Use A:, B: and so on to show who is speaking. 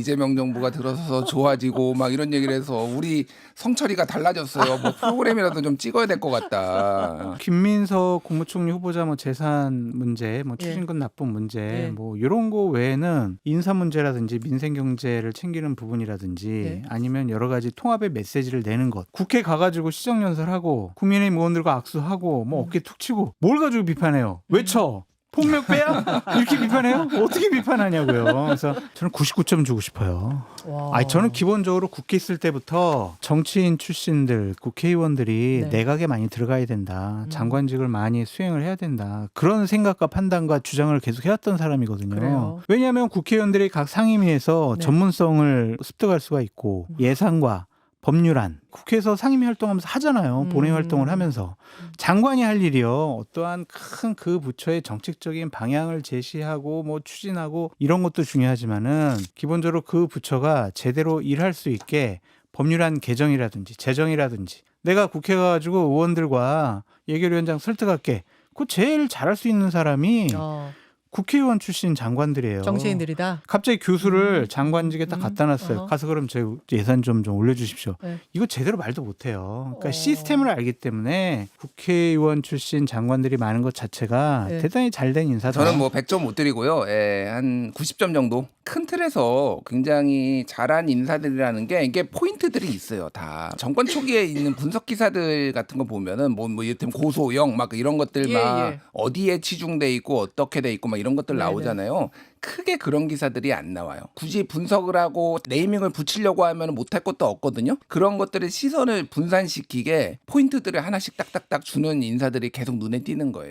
A: 이재명 정부가 들어서서 좋아지고 막 이런 얘기를 해서 우리 성철이가 달라졌어요. 뭐 프로그램이라도 좀 찍어야 될 것 같다.
B: 김민석 국무총리 후보자 뭐 재산 문제, 뭐
C: 예.
B: 추진금 납부 문제,
C: 예.
B: 뭐 이런 거 외에는 인사 문제라든지 민생 경제를 챙기는 부분이라든지
C: 예.
B: 아니면 여러 가지 통합의 메시지를 내는 것. 국회 가가지고 시정 연설하고 국민의힘 의원들과 악수하고 뭐 어깨 툭 치고 뭘 가지고 비판해요? 외쳐. 폭력배야? 이렇게 비판해요? 어떻게 비판하냐고요. 그래서 저는 99점 주고 싶어요.
C: 와.
B: 아니 저는 기본적으로 국회 있을 때부터 정치인 출신들 국회의원들이
C: 네. 음.
B: 내각에 많이 들어가야 된다 장관직을 많이 수행을 해야 된다 그런 생각과 판단과 주장을 계속 해왔던 사람이거든요
C: 그래요.
B: 왜냐하면 국회의원들이 각 상임위에서
C: 네.
B: 전문성을 습득할 수가 있고 예산과 법률안. 국회에서 상임위 활동하면서 하잖아요. 본회의
C: 음.
B: 활동을 하면서. 장관이 할 일이요. 어떠한 큰 그 부처의 정책적인 방향을 제시하고 뭐 추진하고 이런 것도 중요하지만은 기본적으로 그 부처가 제대로 일할 수 있게 법률안 개정이라든지 제정이라든지 내가 국회 가가지고 의원들과 예결위원장 설득할게. 그 제일 잘할 수 있는 사람이
C: 어,
B: 국회의원 출신 장관들이에요.
C: 정치인들이다.
B: 갑자기 교수를 장관직에 딱
C: 음.
B: 갖다 놨어요.
C: 어허.
B: 가서 그럼 제 예산 좀, 좀 올려주십시오.
C: 네.
B: 이거 제대로 말도 못해요. 그러니까
C: 어.
B: 시스템을 알기 때문에 국회의원 출신 장관들이 많은 것 자체가
C: 네.
B: 대단히 잘된 인사다.
A: 저는 뭐 100점 못 드리고요. 예, 한 90점 정도. 큰 틀에서 굉장히 잘한 인사들이라는 게 이게 포인트들이 있어요. 다 정권 초기에 있는 분석 기사들 같은 거 보면은 뭐, 뭐 이를테면 고소영 막 이런 것들
C: 예,
A: 막
C: 예.
A: 어디에 치중돼 있고 어떻게 돼 있고 막 이런 것들
C: 네네.
A: 나오잖아요. 크게 그런 기사들이 안 나와요. 굳이 분석을 하고 네이밍을 붙이려고 하면 못할 것도 없거든요. 그런 것들의 시선을 분산시키게 포인트들을 하나씩 딱딱딱 주는 인사들이 계속 눈에 띄는 거예요.